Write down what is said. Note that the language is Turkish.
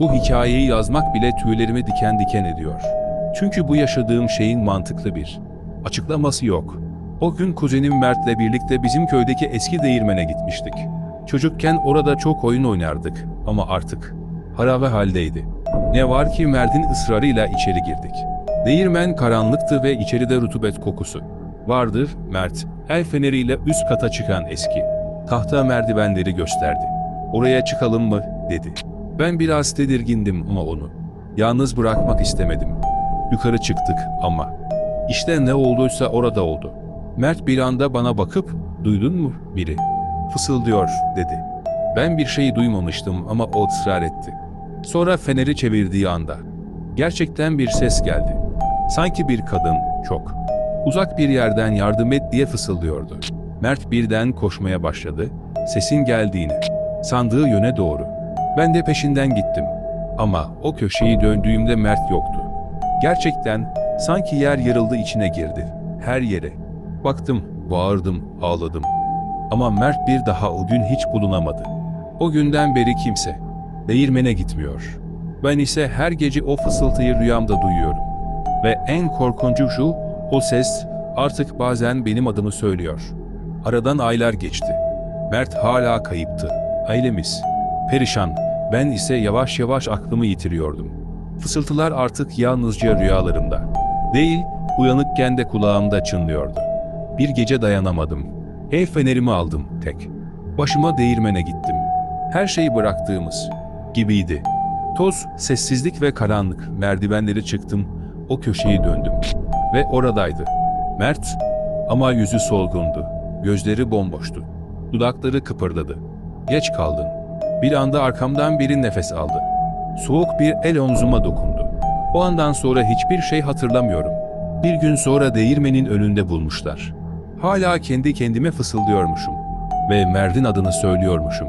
Bu hikayeyi yazmak bile tüylerimi diken diken ediyor. Çünkü bu yaşadığım şeyin mantıklı bir açıklaması yok. O gün kuzenim Mert'le birlikte bizim köydeki eski değirmene gitmiştik. Çocukken orada çok oyun oynardık ama artık harabe haldeydi. Ne var ki Mert'in ısrarıyla içeri girdik. Değirmen karanlıktı ve içeride rutubet kokusu. Vardır Mert, el feneriyle üst kata çıkan eski. Tahta merdivenleri gösterdi. Oraya çıkalım mı dedi. Ben biraz tedirgindim ama onu. Yalnız bırakmak istemedim. Yukarı çıktık ama. İşte ne olduysa orada oldu. Mert bir anda bana bakıp duydun mu biri? Fısıldıyor dedi. Ben bir şey duymamıştım ama o ısrar etti. Sonra feneri çevirdiği anda. Gerçekten bir ses geldi. Sanki bir kadın, çok. Uzak bir yerden yardım et diye fısıldıyordu. Mert birden koşmaya başladı, sesin geldiğini. Sandığı yöne doğru. Ben de peşinden gittim. Ama o köşeyi döndüğümde Mert yoktu. Gerçekten sanki yer yarıldı içine girdi. Her yere. Baktım, bağırdım, ağladım. Ama Mert bir daha o gün hiç bulunamadı. O günden beri kimse değirmene gitmiyor. Ben ise her gece o fısıltıyı rüyamda duyuyorum. Ve en korkuncu şu, o ses artık bazen benim adımı söylüyor. Aradan aylar geçti. Mert hala kayıptı. Ailemiz perişan. Ben ise yavaş yavaş aklımı yitiriyordum. Fısıltılar artık yalnızca rüyalarımda. Değil, uyanıkken de kulağımda çınlıyordu. Bir gece dayanamadım. Ev fenerimi aldım tek. Başıma değirmene gittim. Her şeyi bıraktığımız gibiydi. Toz, sessizlik ve karanlık. Merdivenleri çıktım. O köşeyi döndüm. Ve oradaydı. Mert ama yüzü solgundu. Gözleri bomboştu. Dudakları kıpırdadı. Geç kaldın. Bir anda arkamdan biri nefes aldı. Soğuk bir el omzuma dokundu. O andan sonra hiçbir şey hatırlamıyorum. Bir gün sonra değirmenin önünde bulmuşlar. Hala kendi kendime fısıldıyormuşum. Ve Mert'in adını söylüyormuşum.